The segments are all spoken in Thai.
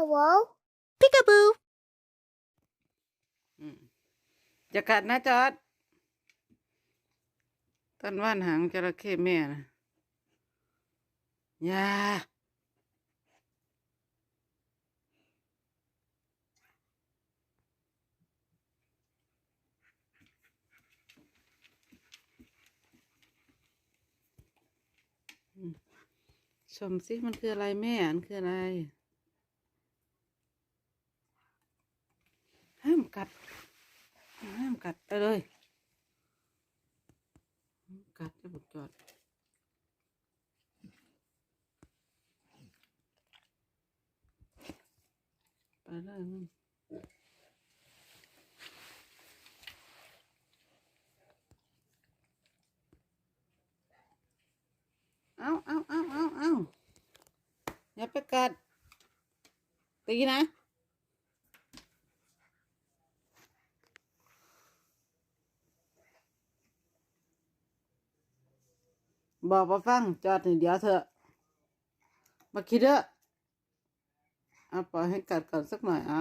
Hello? พิกาบูอืมจะกัดนะจอดต้นว่านหางจระเข้แม่นะอย่าอืมชมสิมันคืออะไรแม่มันคืออะไร ห้ามกัด ห้ามกัดไปเลย กัดจะบุกจอดไปเลยมึงเอาเอาเอาเอาเอาอย่าไปกัดตีนะ บอกมาฟังจอดนี่เดี๋ยวเถอะ มาคิดเด้อเอาปล่อยให้กัดก่อนสักหน่อยอะ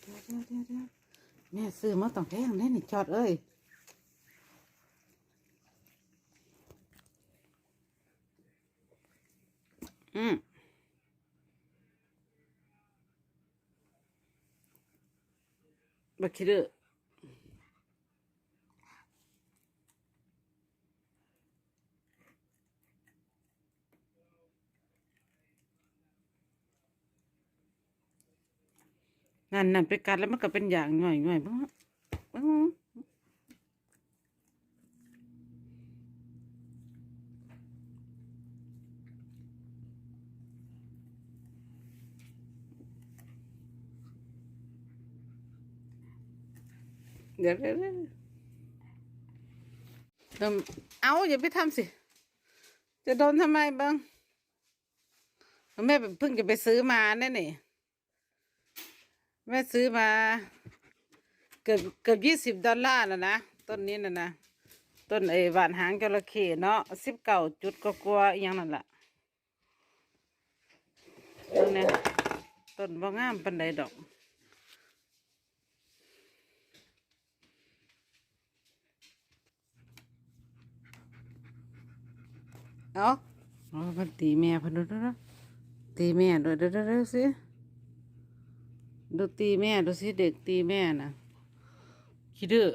เดี๋ยวเดี๋ยวเดี๋ยวเดี๋ยวแม่ซื้อมาต้องแพงแน่นี่จอดเอ้ยอืม บักคิดเด้อนั่นนั่นไปกัดแล้วมันก็เป็นอย่างหน่อยหน่อยบ้างบ้าง เดี๋ยวเดี๋ยวเดี๋ยวเอิ่มเอาอย่าไปทำสิ จะโดนทำไมบ้างแม่เพิ่งจะไปซื้อมาแน่นี่แม่ซื้อมา เกือบเกือบยี่สิบดอลลาร์แล้วนะ ต้นนี้นะนะต้นไอ้หวานหางจระเข้เนาะสิบเก้าจุดก็กลัวๆอหยังนั่นแหละต้นเนี้ยต้นบ่างามปันใดดอก เอาเอามันตีแม่พันดูดูดูตีแม่ดูดูดูดูสิดูตีแม่ดูสิเด็กตีแม่นะคิดดื้อ